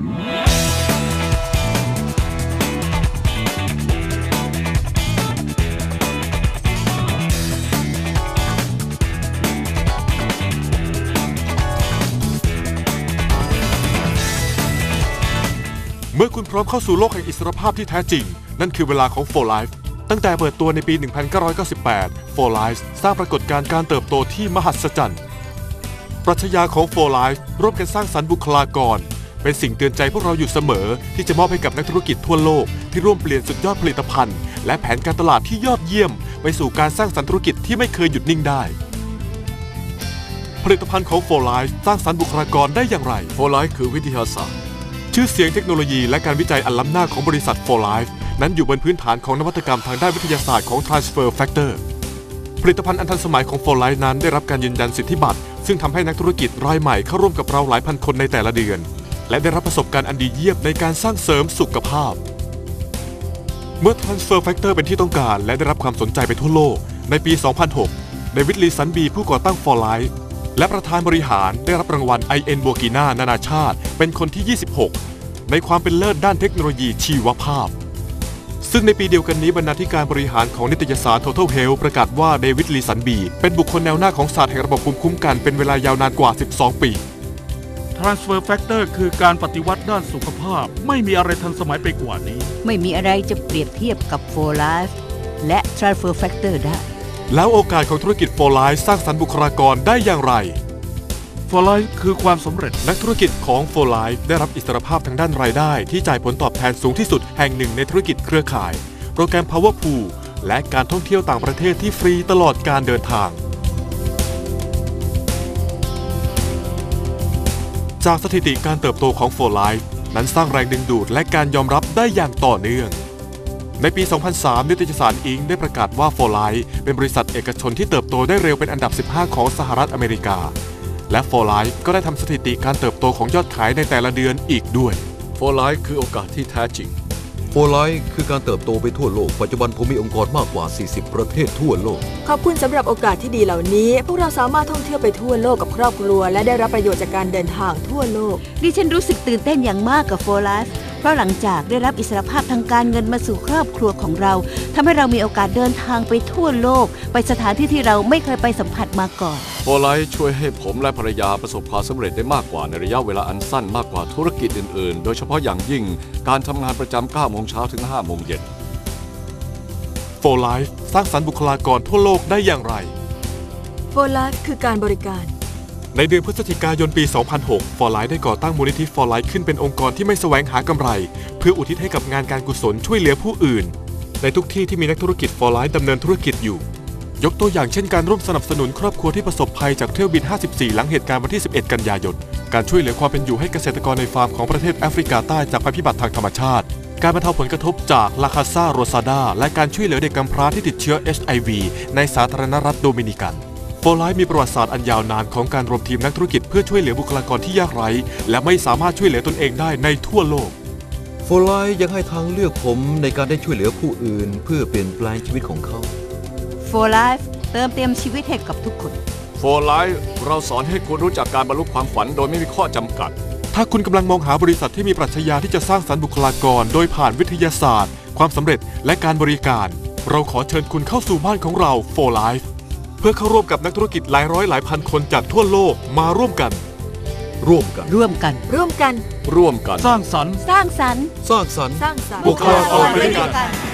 เมื่อคุณพร้อมเข้าสู่โลกแห่งอิสรภาพที่แท้จริง นั่นคือเวลาของ For Life ตั้งแต่เปิดตัวในปี 1998 For Life สร้างปรากฏการณ์การเติบโตที่มหัศจรรย์ ปรัชญาของ For Life ร่วมกันสร้างสรรค์บุคลากร เป็นสิ่งเตือนใจพวกเราอยู่เสมอ ที่จะมอบให้กับนักธุรกิจทั่วโลก ที่ร่วมเปลี่ยนสุดยอดผลิตภัณฑ์ และแผนการตลาดที่ยอดเยี่ยม ไปสู่การสร้างสรรค์ธุรกิจที่ไม่เคยหยุดนิ่งได้ ผลิตภัณฑ์ของ For Life สร้างสรรค์บุคลากรได้อย่างไร โฟไลท์คือวิทยาศาสตร์ ชื่อเสียงเทคโนโลยีและการวิจัยอันล้ำหน้าของบริษัท For Life นั้นอยู่บนพื้นฐานของนวัตกรรมทางด้านวิทยาศาสตร์ของ Transfer Factor ผลิตภัณฑ์อันทันสมัยของ For Life นั้นได้รับการยืนยันสิทธิบัตรซึ่งทำให้นักธุรกิจรายใหม่เข้าร่วมกับเราหลายพันคนในแต่ละเดือน และได้รับประสบการณ์อันดีเยี่ยมในการสร้างเสริมสุขภาพ เมื่อ Transfer Factor เป็นที่ต้องการ และได้รับความสนใจไปทั่วโลก ในปี 2006 เดวิดลีสันบีผู้ก่อตั้ง For Life และประธานบริหารได้รับรางวัล IN บัวกีนานานาชาติ เป็นคนที่ 26 ในความเป็นเลิศด้านเทคโนโลยีชีวภาพ ซึ่งในปีเดียวกันนี้บรรณาธิการบริหารของนิตยสาร Total Health ประกาศว่าเดวิดลีสันบี เป็นบุคคลแนวหน้าของศาสตร์แห่งระบบภูมิคุ้มกันเป็นเวลายาวนานกว่า 12 ปี Transfer Factor คือการปฏิวัติด้านสุขภาพ ไม่มีอะไรทันสมัยไปกว่านี้ ไม่มีอะไรจะเปรียบเทียบกับ For Life และ Transfer Factor ได้ แล้วโอกาสของธุรกิจ For Life สร้างสรรค์บุคลากรได้อย่างไร For Life คือความสำเร็จนักธุรกิจของ For Life ได้รับอิสรภาพทางด้านรายได้ ที่จ่ายผลตอบแทนสูงที่สุดแห่งหนึ่งในธุรกิจเครือข่าย โปรแกรม Powerpool และการท่องเที่ยวต่างประเทศที่ฟรีตลอดการเดินทาง จากสถิติการเติบโตของ For Life นั้นสร้างแรงดึงดูดและการยอมรับได้อย่างต่อเนื่อง ในปี 2003 นิตยสารอิงได้ประกาศว่า For Life เป็นบริษัทเอกชนที่เติบโตได้เร็วเป็นอันดับ 15 ของสหรัฐอเมริกา และ For Life ก็ได้ทำสถิติการเติบโตของยอดขายในแต่ละเดือนอีกด้วยโฟไลท์คือโอกาสที่แท้จริง โฟไลท์คือการเติบโตไปทั่วโลก ปัจจุบันผมมีองค์กรมากกว่า 40 ประเทศทั่วโลก ขอบคุณสำหรับโอกาสที่ดีเหล่านี้ พวกเราสามารถท่องเที่ยวไปทั่วโลกกับครอบครัว และได้รับประโยชน์จากการเดินทางทั่วโลก ดิฉันรู้สึกตื่นเต้นอย่างมากกับ For Life เพราะหลังจากได้รับอิสรภาพทางการเงินมาสู่ครอบครัวของเราทำให้เรามีโอกาสเดินทางไปทั่วโลก ไปสถานที่ที่เราไม่เคยไปสัมผัสมาก่อนโฟไลท์ช่วยให้ผมและภรรยาประสบความสำเร็จได้มากกว่าในระยะเวลาอันสั้นมากกว่าธุรกิจอื่นๆ โดยเฉพาะอย่างยิ่งการทำงานประจำ9โมงเช้าถึง5โมงเย็น For Life สร้างสรรค์บุคลากรทั่วโลกได้อย่างไร For Life คือการบริการ ในเดือนพฤศจิกายนปี 2006 For Life ได้ก่อตั้งมูลนิธิ For Life ขึ้นเป็นองค์กรที่ไม่แสวงหากำไร เพื่ออุทิศให้กับงานการกุศลช่วยเหลือผู้อื่น ในทุกที่ที่มีนักธุรกิจ For Life ดำเนินธุรกิจอยู่ ยกตัวอย่างเช่นการร่วมสนับสนุนครอบครัวที่ประสบภัยจากเที่ยวบิน 54 หลังเหตุการณ์วันที่ 11 กันยายน การช่วยเหลือความเป็นอยู่ให้เกษตรกรในฟาร์มของประเทศแอฟริกาใต้จากภัยพิบัติทางธรรมชาติ การบรรเทาผลกระทบจากลาคาซาโรซาดาและการช่วยเหลือเด็กกำพร้าที่ติดเชื้อ HIV ในสาธารณรัฐโดมินิกัน โฟไลท์มีประวัติศาสตร์อันยาวนานของการรวมทีมนักธุรกิจเพื่อช่วยเหลือบุคลากรที่ยากไร้ และไม่สามารถช่วยเหลือตนเองได้ในทั่วโลก โฟไลท์ยังให้ทางเลือกผมในการได้ช่วยเหลือผู้อื่น เพื่อเปลี่ยนแปลงชีวิตของเขา For Life เติมเต็มชีวิตให้กับทุกคนโฟไลท์เราสอนให้คุณรู้จักการบรรลุความฝันโดยไม่มีข้อจำกัด ถ้าคุณกำลังมองหาบริษัทที่มีปรัชญาที่จะสร้างสรรค์บุคลากร โดยผ่านวิทยาศาสตร์ ความสำเร็จและการบริการ เราขอเชิญคุณเข้าสู่บ้านของเรา For Life เพื่อเข้าร่วมกับนักธุรกิจหลายร้อยหลายพันคนจากทั่วโลกมาร่วมกัน ร่วมกัน ร่วมกัน ร่วมกัน ร่วมกัน สร้างสรรค์ สร้างสรรค์ สร้างสรรค์ สร้างสรรค์บุคลากรไปด้วยกันกัน